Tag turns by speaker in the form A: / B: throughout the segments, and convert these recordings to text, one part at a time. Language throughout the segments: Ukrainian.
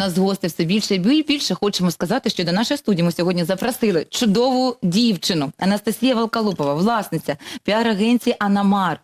A: нас гості все більше і більше. Хочемо сказати, що до нашої студії ми сьогодні запросили чудову дівчину Анастасія Волкалупова, власниця піар-агенції Анамар.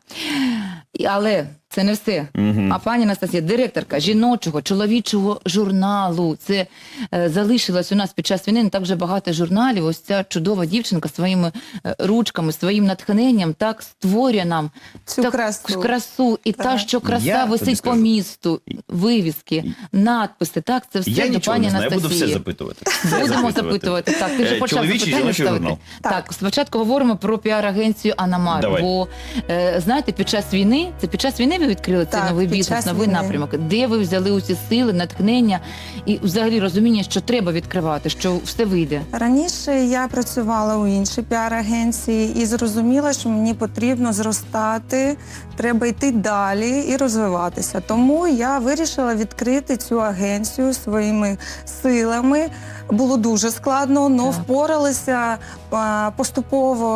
A: Але це не все.
B: Мгм.
A: А пані Анастасія, директорка жіночого чоловічого журналу. Це е, залишилось у нас під час війни не так вже багато журналів. Ось ця чудова дівчинка своїми е, ручками, своїм натхненням так створює нам
C: Цю
A: так-
C: красу.
A: красу. І та,
C: Так.
A: що краса
B: Я тобі
A: висить по
B: скажу.
A: місту, вивіски, надписи. Так, це все
B: Я
A: до
B: нічого
A: пані
B: не знаю, я буду
A: Анастасії.
B: все запитувати. Все
A: Будемо запитувати. Так, ти вже
B: Е,
A: почав
B: Чоловічий
A: запитання
B: жіночий
A: ставити.
B: журнал.
A: Так.
C: Так.
A: спочатку говоримо про піар-агенцію Анамар.
B: Давай.
A: Бо е, знаєте, під час війни, це під час війни ви відкрили цей
C: Так,
A: новий
C: під
A: бізнес,
C: час
A: новий
C: війни.
A: напрямок. Де ви взяли усі сили, натхнення і взагалі розуміння, що треба відкривати, що все вийде.
C: Раніше я працювала у іншій піар-агенції і зрозуміла, що мені потрібно зростати, треба йти далі і розвиватися. Тому я вирішила відкрити цю агенцію своїми силами. Було дуже складно, але
A: Так.
C: впоралися. а, Поступово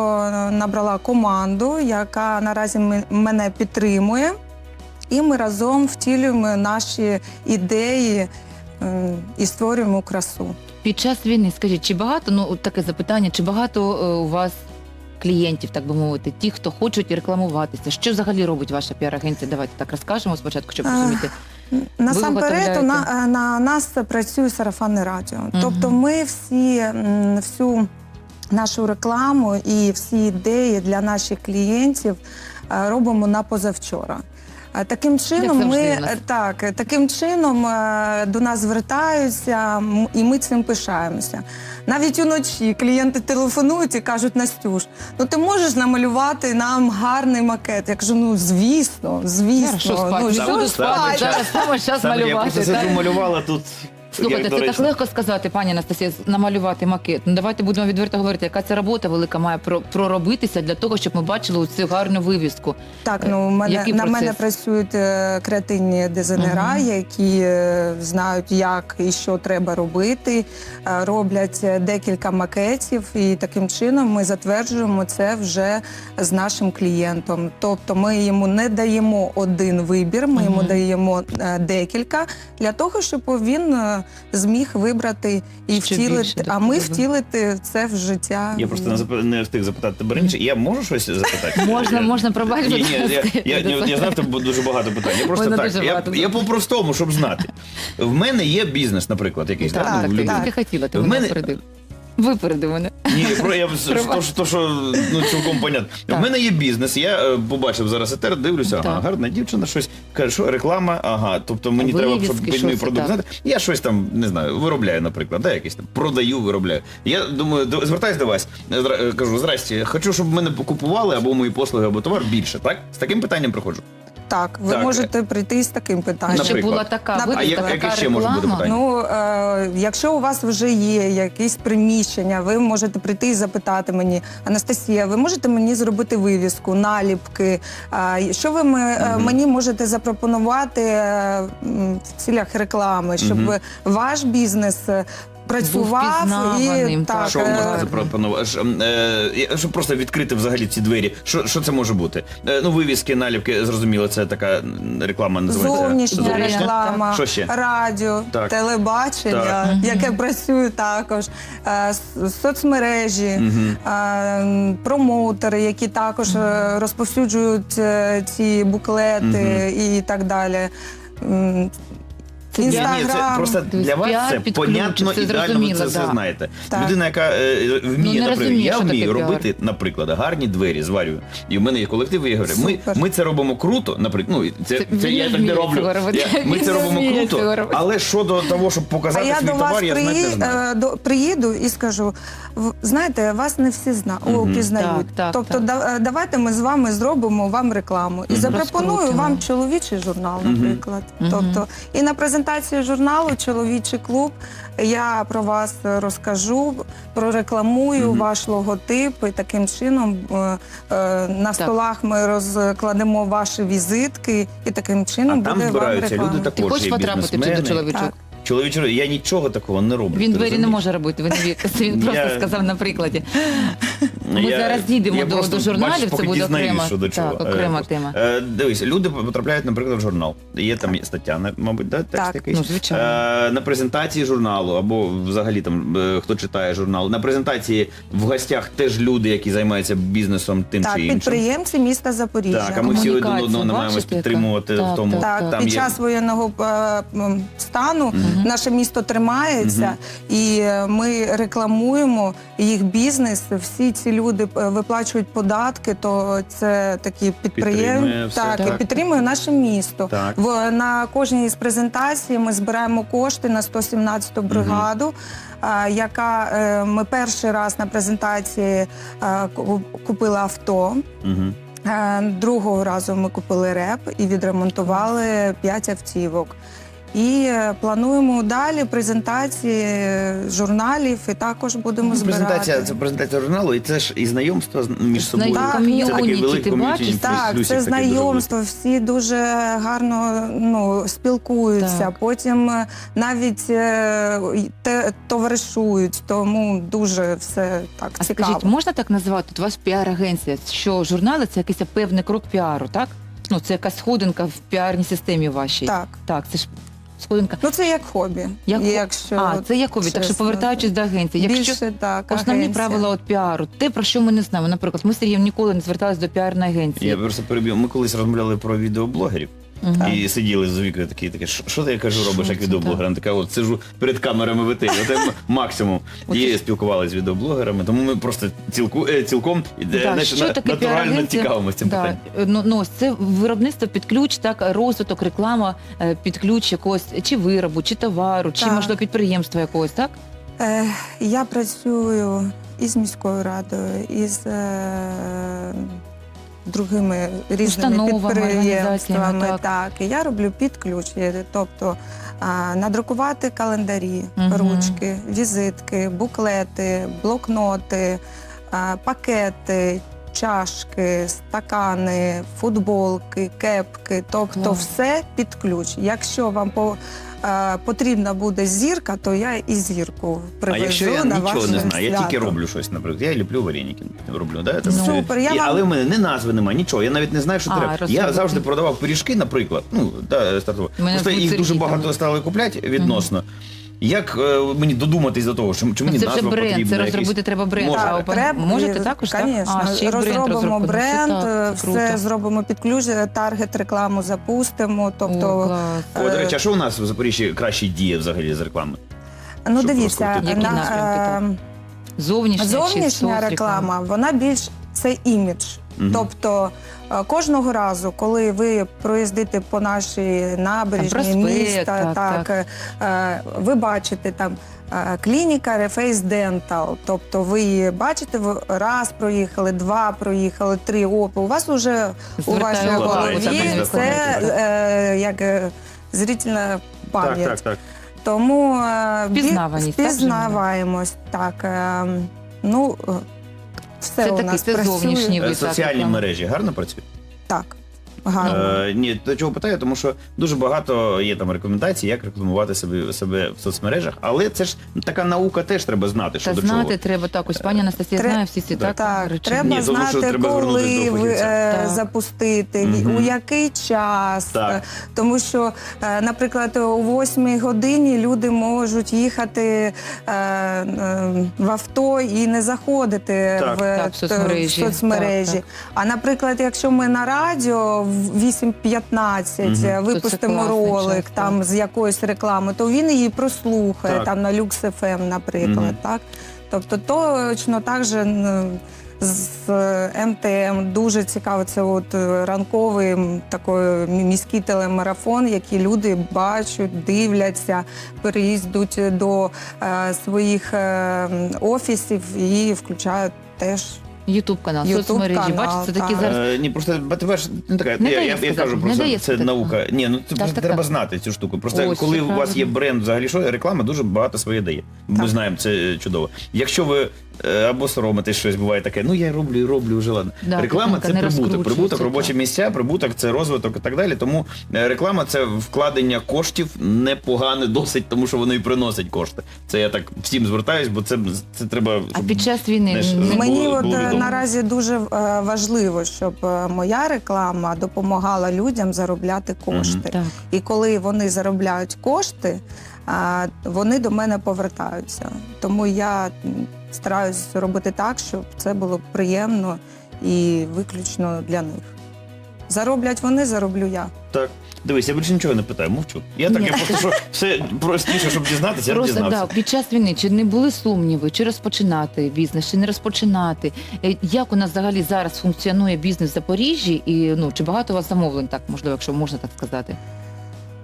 C: набрала команду, яка наразі мене підтримує. І ми разом втілюємо наші ідеї е, і створюємо красу.
A: Під час війни, скажіть, чи багато, ну таке запитання, чи багато е, у вас клієнтів, так би мовити, ті, хто хочуть рекламуватися? Що взагалі робить ваша піар-агенція? Давайте так розкажемо спочатку, щоб
C: А,
A: розуміти.
C: Насамперед, на, е, на нас працює сарафанне радіо.
A: Мгм.
C: Тобто ми всі всю нашу рекламу і всі ідеї для наших клієнтів е, робимо на позавчора. Е, Таким чином, ми так, е, таким чином е, до нас звертаються, м, і ми цим пишаємося. Навіть уночі клієнти телефонують і кажуть: Настюш, ну ти можеш намалювати нам гарний макет? Я кажу, ну звісно, звісно.
A: Що спати?
C: ну, що спати?
A: Зараз Зараз Саме
B: я
A: малювати.
B: просто
A: так?
B: малювала тут.
A: Слухайте, це так легко сказати, пані Анастасія, намалювати макет. Ну давайте будемо відверто говорити, яка ця робота велика має про- проробитися для того, щоб ми бачили цю гарну вивіску.
C: Так, ну мене
A: Який
C: на
A: процес?
C: мене працюють е, креативні дизайнера,
A: Мгм.
C: які е, знають, як і що треба робити, е, роблять е, декілька макетів, і таким чином ми затверджуємо це вже з нашим клієнтом. Тобто ми йому не даємо один вибір, ми йому даємо е, декілька для того, щоб він е, зміг вибрати і
A: Ще
C: втілити.
A: більше
C: А ми
A: вподоби.
C: втілити це в життя.
B: Я просто не, зап- не встиг запитати тебе раніше. Я можу щось запитати?
A: Можна,
B: Я-
A: можна пробачити.
B: Ні, ні, я, я, я, я знав, тебе дуже багато питань. Я просто
A: Мене
B: так.
A: дуже
B: Я,
A: багато.
B: я по-простому, щоб знати. В мене є бізнес, наприклад, якийсь.
A: Так, так,
B: ну,
A: так, так, ти хотіла, ти
B: В
A: мене
B: мене-.
A: Випередив мене.
B: Ні, про я то, що- то, що ну цілком понятно. В мене є бізнес. Я е, побачив зараз етер, дивлюся, ага,
A: Так.
B: гарна дівчина, щось каже, що реклама, ага. Тобто мені треба, щоб
A: Вивіски,
B: під мій
A: це,
B: продукт
A: так.
B: знати. Я щось там не знаю, виробляю, наприклад, да, якийсь там продаю, виробляю. Я думаю, до- звертаюсь до вас. Зра- е, Кажу, здрасте, хочу, щоб мене купували або мої послуги, або товар більше. Так з таким питанням приходжу.
C: Так, ви
B: Так.
C: можете прийти з таким питанням.
A: Щоб
B: Наприклад.
A: була така
C: А
B: як-
A: така
B: яке ще може бути
A: реклама.
B: питання?
C: Ну, е, якщо у вас вже є якісь приміщення, ви можете прийти і запитати мені, Анастасія, ви можете мені зробити вивіску, наліпки? Е, що ви ми- е, мені можете запропонувати е, м, в цілях реклами, щоб
B: Мгм.
C: ваш бізнес е, працював і
A: так.
B: Що
C: е,
B: можна запропонувати? Ж, ем, е, Щоб просто відкрити взагалі ці двері. Що, що це може бути? Е, Ну, вивіски, наліпки, зрозуміло, це така реклама називається.
C: Зовнішня
A: Зовнішня,
C: реклама,
B: Що ще?
C: радіо,
B: Так.
C: телебачення,
B: Так.
C: яке працює також, е, соцмережі, е, промоутери, які також е, розповсюджують е, ці буклети і так далі.
A: Це
B: Ні, ні, це просто
A: Тобто
B: для вас це
A: під
B: понятно
A: це
B: ідеально, ви
A: зрозуміло,
B: це все
A: да.
B: знаєте.
C: Так.
B: Людина, яка е, вміє,
A: Ну, не
B: наприклад,
A: розуміє,
B: я
A: що
B: вмію
A: таке піар.
B: робити, наприклад, гарні двері зварюю. І в мене є колектив, і я говорю, ми,
C: Супер.
B: ми це робимо круто, наприклад, ну, це,
A: Це
B: це,
A: він
B: я
A: не
B: так не
A: вміє
B: роблю.
A: цього робити.
B: Я, ми
A: Він
B: це
A: не
B: робимо
A: вміє
B: круто,
A: робити.
B: але щодо того, щоб
C: А
B: показати
C: я
B: свій
C: до вас
B: товар, я знати не
C: приї-
B: знаю.
C: е, до, приїду і скажу: в- знаєте, вас не всі зна... о,
B: Мгм.
C: пізнають.
A: Так, так,
C: тобто,
A: так.
C: да- е, давайте ми з вами зробимо вам рекламу. І запропоную
A: Розкрутимо.
C: вам чоловічий журнал, наприклад.
A: Мгм.
C: Тобто, і на презентації журналу Чоловічий клуб я про вас розкажу, прорекламую
B: угу.
C: ваш логотип, і таким чином е, е, на столах ми розкладемо ваші візитки, і таким чином
B: А там
C: буде вам
B: збираються
C: реклама.
B: люди
A: Ти хочеш потрапити до
B: бізнесмени.
A: Чоловічок?
C: Так.
B: я нічого такого не роблю.
A: Він
B: ти
A: двері не
B: розумієш?
A: може робити. Це він просто
B: Я-
A: сказав на прикладі. Ми
B: Я-
A: зараз дійдемо
B: я
A: до,
B: просто,
A: до журналів.
B: бачиш,
A: це
B: поки
A: буде
B: дізнаюсь,
A: окрема,
B: що до чого.
A: так, окрема
B: Е,
A: тема.
B: Е, дивись, люди потрапляють, наприклад, в журнал. Є там стаття, на- мабуть, да, текст
C: Так.
B: якийсь.
A: Ну, звичайно.
B: Е, на презентації журналу, або взагалі там е, хто читає журнал. На презентації в гостях теж люди, які займаються бізнесом тим
C: Так,
B: чи іншим.
C: підприємці міста Запоріжжя.
B: Так, а ми всі один одного намагаємось
A: бачите, яка?
B: підтримувати
A: Так,
B: в тому.
A: так,
C: Так,
B: там
C: під
B: є-
C: час воєнного е, м, стану наше місто тримається, і е, ми рекламуємо їх бізнес. Всі ці люди е, виплачують податки, то це такі
B: Підтримує
C: підприємці. Так,
B: так.
C: і підтримує наше місто.
B: Так.
C: В на кожній з презентацій ми збираємо кошти на 117-ту бригаду. а, Яка е, ми перший раз на презентації ку- купили авто. Е, Другого разу ми купили реп і відремонтували 5 автівок. І е, плануємо далі презентації е, журналів, і також будемо збирати.
B: Презентація це презентація журналу, і це ж і знайомство з- між собою.
A: Так,
B: це
A: ком'юніті,
B: такий великий
A: ти бачиш?
C: Так,
B: плюсик
C: це знайомство. Всі дуже гарно ну, спілкуються.
A: Так.
C: Потім е, навіть те, товаришують, тому дуже все так
A: А
C: цікаво.
A: скажіть, можна так назвати? От у вас піар-агенція, що журнали це якийсь певний крок піару, так? Ну, це якась сходинка в піарній системі вашій.
C: Так.
A: Так, це ж сходинка.
C: Ну це як хобі.
A: Як...
C: Якщо
A: а, це як хобі. Так що повертаючись до агенції, якщо
C: Більше так,
A: основні
C: агенція.
A: правила от піару, те, про що ми не знаємо. Наприклад, ми з Сергієм ніколи не зверталися до піарної агенції.
B: Я просто перебіг Ми колись розмовляли про відеоблогерів.
A: Мгм.
B: І сиділи з Вікою такі, такі, що що ти я кажу, робиш
A: Що
B: як
A: це,
B: відеоблогер? Вона така, от сижу перед камерами в етері, оце максимум. І спілкувалися з відеоблогерами, тому ми просто цілку, е, цілком
A: Так,
B: знаєш,
A: що
B: на-
A: таке
B: натурально
A: піар-агенція?
B: цікавимося цим
A: Да,
B: питанням.
A: Ну, ну, ось це виробництво під ключ, так, розвиток, реклама е, під ключ якогось чи виробу, чи товару, чи
C: Так.
A: можливо підприємства якогось, так?
C: Е, я працюю із міською радою, із е, другими різними
A: Установами,
C: підприємствами.
A: організаціями,
C: Так. і я роблю під ключ, тобто а, надрукувати календарі,
A: Мгм.
C: ручки, візитки, буклети, блокноти, а, пакети. Чашки, стакани, футболки, кепки, тобто
A: Клас.
C: все під ключ. Якщо вам по, е, потрібна буде зірка, то я і зірку
B: А якщо я
C: на
B: нічого
C: ваше
B: не знаю, я тільки роблю щось, наприклад, я ліплю вареники, роблю, да? там,
C: Супер, я
B: і,
C: вам-
B: але в мене не назви немає, нічого, я навіть не знаю, що
A: А,
B: треба. Я завжди продавав пиріжки, наприклад. Ну, да, стартував.
A: Мене
B: Просто їх дуже
A: Сергій
B: багато стали купляти відносно. Як е, мені додуматись до того, що, чи мені
A: це вже
B: назва
A: бренд,
B: потрібна?
A: це
B: якийсь?
A: розробити треба бренд.
B: Може.
A: А
C: треба,
A: можете
C: і,
A: також, так? А, ще й бренд
C: розробимо
A: розробити.
C: бренд,
A: це
C: е,
A: так, це
C: все
A: круто.
C: зробимо під ключ, е, таргет рекламу запустимо.
A: О,
C: Тобто,
A: клас.
B: О, до речі, а що у нас в Запоріжжі краще діє взагалі з реклами?
C: ну
B: щоб
C: дивіться,
B: розкрутити?
A: Які
C: на,
A: напрямки,
C: е,
A: Зовнішня, чи
C: Зовнішня
A: соцреклама?
C: реклама, вона більш це імідж. Тобто е, кожного разу, коли ви проїздите по нашій набережній
A: проспект,
C: міста,
A: так,
C: так, е, ви бачите там е, клініка Reface Dental. Тобто ви її бачите, ви раз проїхали, два проїхали, три опи. У вас вже у вашій голові
B: це
C: е, як зрительна пам'ять.
B: так.
C: Тому е,
A: так,
C: впізнаваємось. Так, е, ну все
A: Це
C: у
A: такий,
C: нас
A: це
C: працює.
A: зовнішній
B: Е,
A: вид.
B: Соціальні мережі гарно працюють?
C: Так, гарно.
B: Е, ні, до чого питаю, тому що дуже багато є там рекомендацій, як рекламувати себе, себе в соцмережах, але це ж така наука теж треба знати, що
A: Та
B: до
A: знати
B: чого.
A: треба так. Ось пані Анастасія
C: Тре-
A: знає всі ці так,
C: Так,
A: речі.
C: треба
B: Ні, тому що
C: знати,
B: треба
C: коли
B: до
C: ви,
B: фахівця.
C: е,
A: Так.
C: запустити,
B: Мгм.
C: у який час.
B: Так.
C: Е, Тому що, е, наприклад, о 8 годині люди можуть їхати е, е, в авто і не заходити
B: Так.
C: в,
A: Так, в соцмережі.
C: в соцмережі.
A: Так,
C: А наприклад, якщо ми на радіо в 8.15
B: Мгм.
C: е,
A: То це
C: випустимо
A: класний
C: ролик
A: час,
C: там з якоїсь реклами, то він її прослухає
B: Так.
C: там на Lux FM, наприклад.
B: Мгм.
C: Так? Тобто точно так же з е, МТМ дуже цікаво. Це от е, ранковий м, такий мі- міський телемарафон, який люди бачать, дивляться, переїздуть до е, своїх е, м, офісів і включають теж.
A: Ютуб канал, соцмережі.
C: канал,
A: Бачите, це такі
C: так.
A: зараз.
B: Е, ні, просто ж не така.
A: Не
B: я,
A: дає
B: я, я
A: сказати,
B: кажу
A: не
B: просто
A: дає
B: це
A: сказати.
B: наука. Ні, ну це
A: Так,
B: просто
A: так,
B: треба знати цю штуку. Просто
A: Ось,
B: коли у вас є бренд, взагалі що реклама дуже багато своє дає. Ми
C: Так.
B: знаємо це чудово. Якщо ви е, або соромитись щось буває таке. Ну я роблю і роблю вже ладно.
A: Да,
B: реклама це
A: не
B: прибуток, прибуток,
A: так.
B: робочі місця, прибуток це розвиток і так далі. Тому е, реклама це вкладення коштів непогане досить, тому що воно і приносить кошти. Це я так всім звертаюсь, бо це, це треба.
A: А
B: щоб-
A: під час війни
B: знаєш, було-
C: Мені от
B: було
C: е,
B: відомо.
C: наразі дуже е, важливо, щоб е, моя реклама допомагала людям заробляти кошти.
A: так.
C: І коли вони заробляють кошти, вони до мене повертаються. Тому я стараюсь робити так, щоб це було приємно і виключно для них. Зароблять вони, зароблю я.
B: Так. Дивись, я більше нічого не питаю, мовчу. Я так,
A: Ні.
B: я просто що все простіше, щоб дізнатися, я
A: Просто
B: дізнався.
A: да, під час війни чи не були сумніви, чи розпочинати бізнес, чи не розпочинати? Е, Як у нас взагалі зараз функціонує бізнес в Запоріжжі? І ну чи багато у вас замовлень, так можливо, якщо можна так сказати?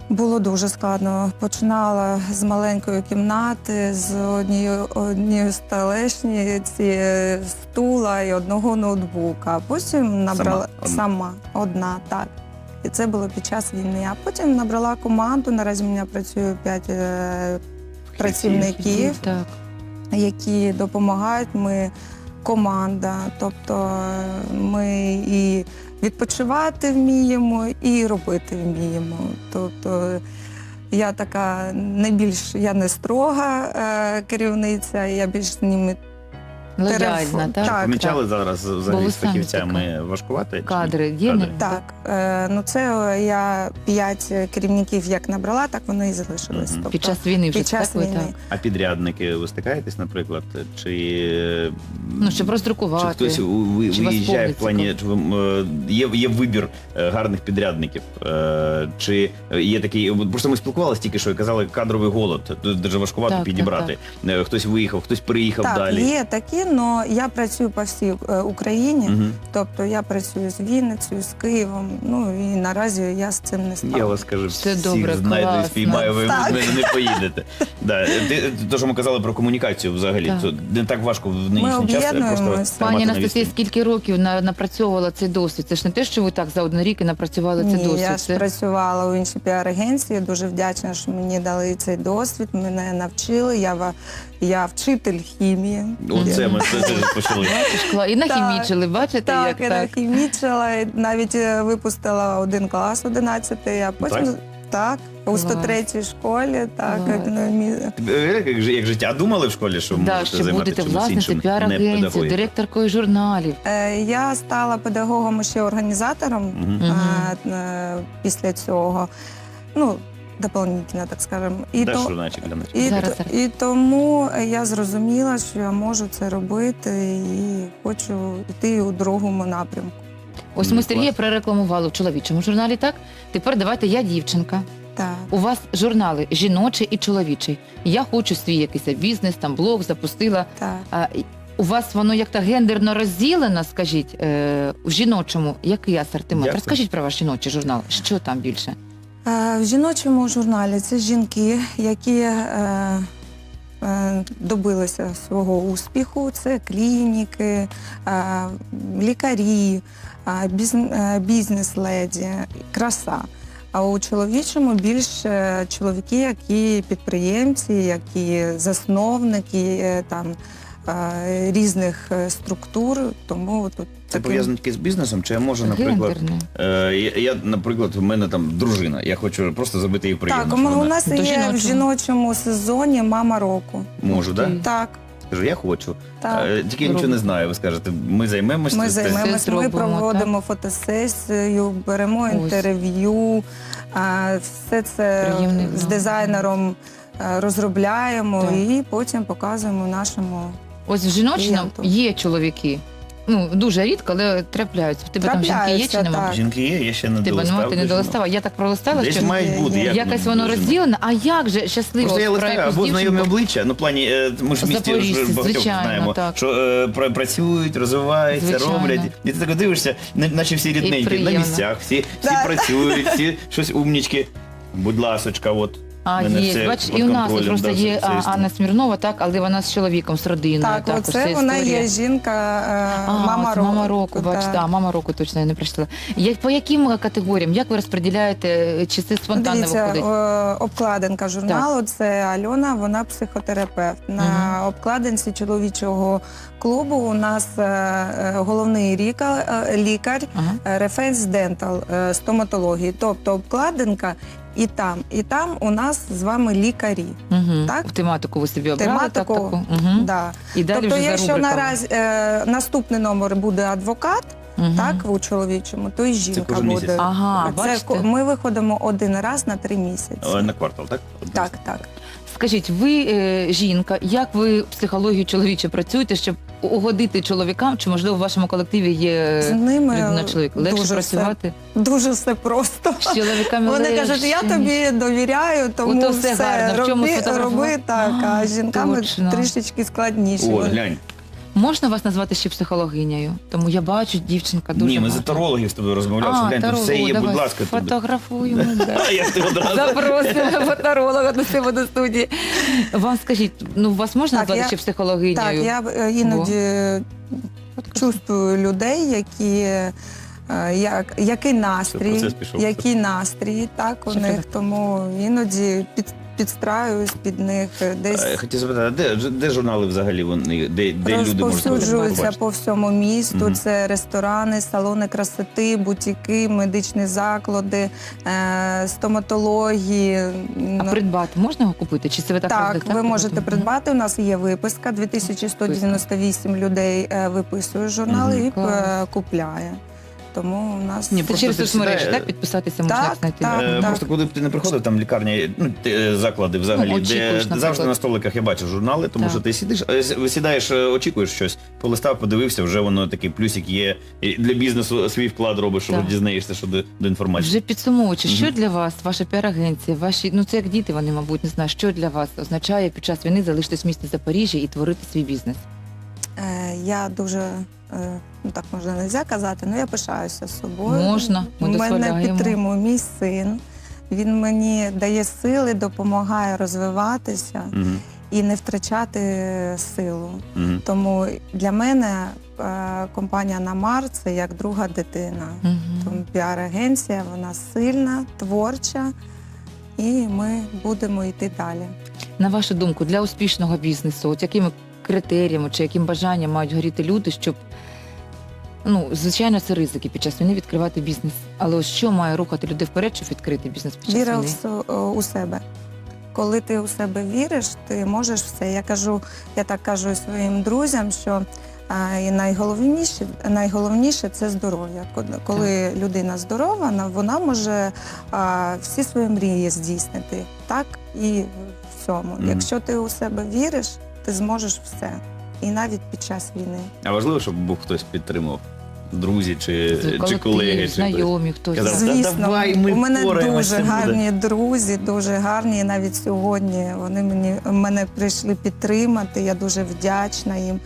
C: Було дуже складно. Починала з маленької кімнати, з однієї однієї столешниці, е, стула і одного ноутбука. Потім набрала
B: одна?
C: сама одна, так. І це було під час війни. А потім набрала команду. Наразі в мене працює п'ять е, працівників,
A: Так.
C: які допомагають. Ми команда, тобто е, ми і відпочивати вміємо, і робити вміємо. Тобто я така не я не строга е, керівниця, я більш з ними
A: Лояльна, так?
C: Так.
B: Помічали зараз взагалі з фахівцями важкувати?
A: Кадри є?
B: Кадри.
C: так. Е, ну це я п'ять керівників як набрала, так вони і залишились.
B: Мгм.
C: Тобто,
A: Під час війни вже
C: під час
A: так,
C: війни.
A: так.
B: А підрядники ви стикаєтесь, наприклад, чи
A: Ну, щоб
B: чи хтось у- ви-
A: Чи
B: виїжджає в плані, чи ви, е, є, є вибір е, гарних підрядників? Е, Чи є такий, просто ми спілкувалися тільки що і казали кадровий голод. Дуже важкувато
A: Так, так,
B: підібрати. Е, Хтось виїхав, хтось приїхав
C: Так,
B: далі.
C: є такі, але я працюю по всій е, Україні. Тобто я працюю з Вінницею, з Києвом. Ну і наразі я з цим не стала.
B: Я вас кажу,
A: Це
B: всіх
A: добре,
B: знайду і спіймаю, ви
C: Так.
B: від мене не поїдете. Да. Ти, що ми казали про комунікацію взагалі,
A: Так.
B: не так важко в нинішній час просто
A: Пані
B: на
A: Анастасія, скільки років напрацьовувала цей досвід? Це ж не те, що ви так за один рік і напрацювали цей
C: Ні,
A: досвід.
C: я ж працювала у іншій піар-агенції. Дуже вдячна, що мені дали цей досвід. Мене навчили. Я, я вчитель хімії.
B: Оце ми це, почали.
A: Бачиш, І нахімічили, бачите,
C: Так,
A: як
C: я
A: так?
C: нахімічила, і навіть е, випустила один клас 11, а потім
B: Так?
C: так, у
A: Клас.
C: 103 школі, так,
A: Клас.
C: економі-
B: Як, як, як життя? Думали в школі, що
A: Да,
B: можете
A: що
B: займатися
A: будете
B: чимось
A: власницею
B: іншим, не
A: піар-агенції, директоркою журналів.
C: Е, Я стала педагогом і ще організатором
B: Мгм.
C: е, е, після цього. Ну, дополнительно, так скажемо. І
B: Даш
C: то-
B: журнальчик для нас?
C: І,
A: Зараз, зараз.
C: і тому я зрозуміла, що я можу це робити і хочу йти у другому напрямку.
A: Ось
B: Ну,
A: ми Сергія прорекламували в чоловічому журналі, так? Тепер давайте я дівчинка.
C: Так.
A: У вас журнали жіночий і чоловічий. Я хочу свій якийсь бізнес, там блог запустила.
C: так.
A: А, і у вас воно як то гендерно розділено, скажіть, е, в жіночому, який асортимент?
B: Дякую.
A: Розкажіть про ваш жіночий журнал. Що там більше?
C: Е, В жіночому журналі це жінки, які е, е, добилися свого успіху. Це клініки, лікарі, бізн- бізнес-леді, краса. А у чоловічому більше чоловіки, які підприємці, які засновники там різних структур. Тому тут
B: Це
C: таким-
B: пов'язано тільки з бізнесом, чи я можу, наприклад,
A: Гендерне.
B: е, я, я, наприклад, у мене там дружина, я хочу просто зробити їй приємно.
C: Так, у
B: що
C: у
B: вона-
C: нас
A: До
C: є
A: жіночого.
C: в жіночому сезоні мама року.
B: Можу, так? Да?
C: Так,
B: Скажу, я хочу.
C: так.
B: Е, Тільки я нічого не знаю. Ви скажете, ми займемося.
C: Ми займемося, ми
A: зробимо,
C: проводимо фотосесію, беремо
A: Ось.
C: інтерв'ю, а, все це
A: Приємний
C: з дизайнером е, розробляємо
A: Так.
C: і потім показуємо нашому.
A: Ось в
C: клієнту.
A: є чоловіки. Ну, дуже рідко, але трапляються. В тебе там жінки є
C: Трапляються,
A: чи нема?
C: так.
B: Жінки є, я ще не
A: Тебе
B: долистав.
A: ну, ти не
B: до жінок.
A: долистала. Я так пролистала,
B: Десь
A: що
B: мають бути. Як
A: якось воно
B: до жінок?
A: розділено. А як же щасливо
B: Просто я
A: про
B: листаю або знайомі обличчя. Ну, в плані, е, ми ж в місті
A: Запоріжці,
B: багатьох
A: звичайно,
B: знаємо,
A: так.
B: що е, пра- працюють, розвиваються,
A: Звичайно.
B: роблять. І ти так дивишся, не- наче всі рідненькі, на
A: приємно.
B: місцях, всі, всі
C: Так.
B: працюють, всі щось умнічки. Будь ласочка, от.
A: А,
B: Мене
A: є,
B: все під
A: і у нас
B: контролем,
A: просто
B: да,
A: є а. Анна Смірнова, так, але вона з чоловіком, з родиною.
C: Так,
A: так,
C: оце
A: ця
C: вона
A: історія.
C: є жінка, е,
A: А,
C: мама
A: це
C: року.
A: мама року,
C: да.
A: бачите, а, мама року точно я не прочитала. Як, по яким е, категоріям? Як ви розподіляєте, чи це спонтанно
C: Дивіться,
A: виходить?
C: е, обкладинка журналу це Альона, вона психотерапевт. На обкладинці чоловічого клубу у нас е, е, головний ріка- е, лікар
A: Ага.
C: е, Рефенс Дентал е, стоматології. Тобто обкладинка і там, і там у нас з вами лікарі.
A: Угу.
C: Так?
A: В тематику ви собі обрали
C: Тематику,
A: так, таку? Угу.
C: Да.
A: І далі
C: тобто,
A: вже
C: якщо наразі е, наступний номер буде адвокат,
A: Угу.
C: так у чоловічому, то і жінка
B: кожен
C: буде.
A: Ага,
C: Це
A: бачите?
C: ми виходимо один раз на три місяці.
B: Але на квартал, так?
C: Так, так.
A: Скажіть, ви е, жінка, як ви психологію чоловіче працюєте, щоб угодити чоловікам? Чи можливо в вашому колективі є
C: З ними
A: людина чоловік? Легше
C: дуже
A: працювати
C: Все, дуже все просто.
A: з чоловіками?
C: Вони
A: легше,
C: кажуть, я
A: ніж-
C: тобі довіряю, тому
A: Ото все гарно. В чому
C: роби, роби так. А
A: А,
C: з жінками
A: точно.
C: трішечки складніше.
B: О, глянь.
A: Можна вас назвати ще психологинею? Тому я бачу, дівчинка дуже
B: Ні, ми за тарологів з тобою розмовляли. Глянь, тут все є, будь ласка.
A: Фотографуємо.
B: я ти одразу.
A: Запросимо фоторолога до себе до студії. Вам скажіть, ну вас можна назвати ще психологинею?
C: Так, я е, іноді чувствую людей, які. Е, Як, який настрій,
B: процес пішов.
C: який настрій, так у
A: Що
C: них, тому іноді під, підстраюсь під них е, десь
B: Е, Хотів запитати, а де, де журнали взагалі вони, де, де люди можуть
C: розповсюджуються
B: побачити?
C: по всьому місту.
B: Мгм.
C: Це ресторани, салони красоти, бутіки, медичні заклади, е, стоматології.
A: А
C: Ну,
A: придбати можна його купити? Чи це ви так
C: так, ви можете придбати. У нас є виписка. 2198 людей е, виписує журнали
B: Мгм.
C: і
A: Клас.
C: е, купляє. Тому у нас
B: Ні,
A: Це
B: Просто
A: через
B: ти
A: соцмережі,
B: сідає-
A: так? Підписатися можна
C: Так,
A: знайти.
C: так.
B: Е, Просто куди б ти не приходив, там лікарні, ну ті, е, заклади взагалі,
A: Ну,
B: де
A: очікуєш,
B: завжди на столиках я бачу журнали, тому
A: Так.
B: що ти сидиш, е, с- сідаєш, е, очікуєш щось, полистав, подивився, вже воно такий плюсик є. І для бізнесу свій вклад робиш, що
A: Так.
B: дізнаєшся щодо до інформації.
A: Вже підсумовуючи, що
B: Мгм.
A: для вас, ваша піар-агенція, ваші, ну це як діти, вони, мабуть, не знаю, що для вас означає під час війни залишитись в місті Запоріжжя і творити свій бізнес?
C: Е, Я дуже е, ну так можна не можна казати, але я пишаюся собою.
A: Можна, ми
C: Мене
A: дозволяємо.
C: підтримує мій син. Він мені дає сили, допомагає розвиватися
B: Мгм.
C: і не втрачати силу.
B: Мгм.
C: Тому для мене е, компанія Намар це як друга дитина.
A: Мгм.
C: Тому піар-агенція, вона сильна, творча, і ми будемо йти далі.
A: На вашу думку, для успішного бізнесу, от якими критеріями чи яким бажанням мають горіти люди, щоб ну, звичайно, це ризики під час війни відкривати бізнес. Але ось що має рухати людей вперед, щоб відкрити бізнес під час
C: Віра
A: війни?
C: с- у себе. Коли ти у себе віриш, ти можеш все. Я кажу, я так кажу своїм друзям, що а, і найголовніше, найголовніше це здоров'я. Коли- Коли людина здорова, на- вона може а, всі свої мрії здійснити. Так і в цьому.
B: Мгм.
C: Якщо ти у себе віриш, ти зможеш все. І навіть під час війни.
B: А важливо, щоб був хтось підтримав. Друзі чи, чи колеги, чи
A: знайомі, хтось.
B: Казав, «Та
C: Звісно,
B: давай, ми
C: у мене
B: впораємось,
C: дуже
B: це буде».
C: гарні друзі, дуже гарні. І навіть сьогодні вони мені мене прийшли підтримати. Я дуже вдячна їм.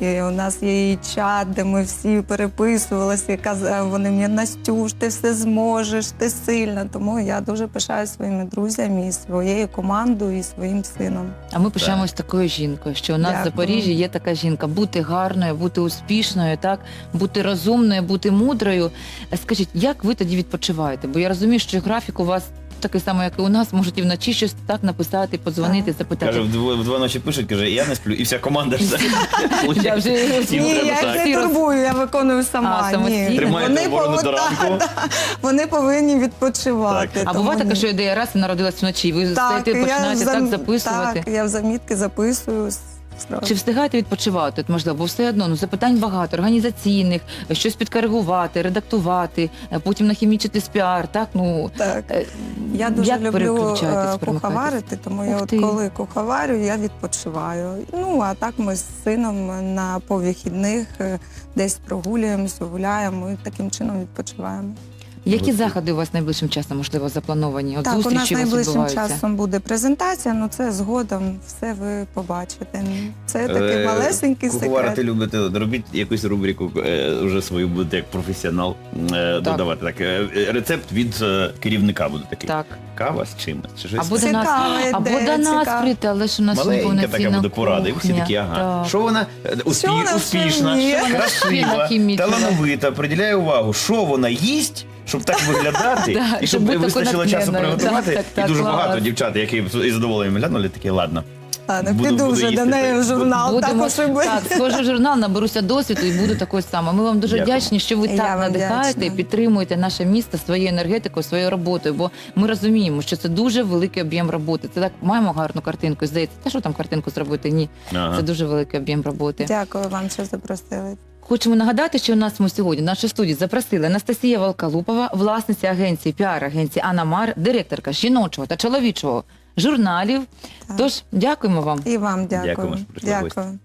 C: І у нас є і чат, де ми всі переписувалися. І казали, вони мені Настюш, ти все зможеш, ти сильна. Тому я дуже пишаю своїми друзями і своєю командою, і своїм сином.
A: А ми пишаємось такою жінкою, що у нас в Запоріжжі є така жінка. Бути гарною, бути успішною, так бути розумною, бути мудрою. Е, Скажіть, як ви тоді відпочиваєте? Бо я розумію, що графік у вас такий самий, як і у нас, можуть і вночі щось так написати, подзвонити,
C: Так.
A: запитати.
B: Каже, в два, ночі пишуть, каже, я не сплю, і вся команда ж
A: Я вже
B: Всім
C: Ні,
B: треба
C: я їх не турбую, я виконую сама.
A: А, самостійно?
C: Ні.
B: Тримаєте оборону до ранку?
C: вони повинні відпочивати.
B: Так.
A: А
C: тому
A: буває таке, що ідея раз і народилась вночі. Ви стоїте, починаєте
C: в
A: так записувати.
C: Так, я в замітки записую. Зразу.
A: Чи встигаєте відпочивати? От, можливо, бо все одно ну запитань багато, організаційних, щось підкоригувати, редактувати, е, потім нахімічити з піар. Так ну
C: Так.
A: е,
C: Я дуже
A: як
C: люблю
A: переключаєтесь,
C: е,
A: перемикаєтесь?
C: куховарити, тому я
A: Ух
C: от
A: ти.
C: коли куховарю, я відпочиваю. Ну а так ми з сином на повихідних е, десь прогулюємося, гуляємо і таким чином відпочиваємо.
A: Які заходи у вас найближчим часом можливо заплановані? От
C: Так, у нас
A: зустрічі у вас
C: найближчим
A: відбуваються?
C: часом буде презентація, ну це згодом все ви побачите. Це такий
B: Е,
C: малесенький
B: Куховарити
C: секрет.
B: любите, от робіть якусь рубрику е, вже свою будете як професіонал е, додавати. Так, е, рецепт від е, керівника буде такий.
A: Так.
B: Кава з чимось. Чи щось
A: Або до нас,
C: Цікава
A: або
C: ідея,
A: до нас
C: цікава.
A: прийти, але ж у нас
B: Маленька така
A: повноцінна
B: буде порада, і всі
A: кухня.
B: такі, ага.
A: Так.
B: Що вона е, успі...
C: Що вона
B: успішна, красива,
A: Вона хімічна.
B: талановита, приділяє увагу, що вона їсть, щоб так виглядати, і
A: щоб
B: вистачило часу приготувати.
A: Так, так,
B: і дуже багато дівчат, які із задоволенням глянули, такі, ладно.
C: Ладно,
B: Буду-
C: піду вже до неї в журнал.
A: Будемо,
C: так, щоб...
A: так, схожу в журнал, наберуся досвіду і буду такою сама. Ми вам дуже
B: Дякую.
A: вдячні, що ви
C: Я
A: так
C: вам
A: надихаєте і
C: вдячна.
A: підтримуєте наше місто своєю енергетикою, своєю роботою. Бо ми розуміємо, що це дуже великий об'єм роботи. Це так маємо гарну картинку. Здається, та що там картинку зробити? Ні,
B: Ага.
A: це дуже великий об'єм роботи.
C: Дякую вам, що запросили.
A: Хочемо нагадати, що у нас ми сьогодні в нашій студії запросили Анастасія Волкалупова, власниця агенції піар-агенції Анамар, директорка жіночого та чоловічого журналів.
C: Так.
A: Тож дякуємо вам.
C: І вам дякую.
B: Гості.
C: Дякую.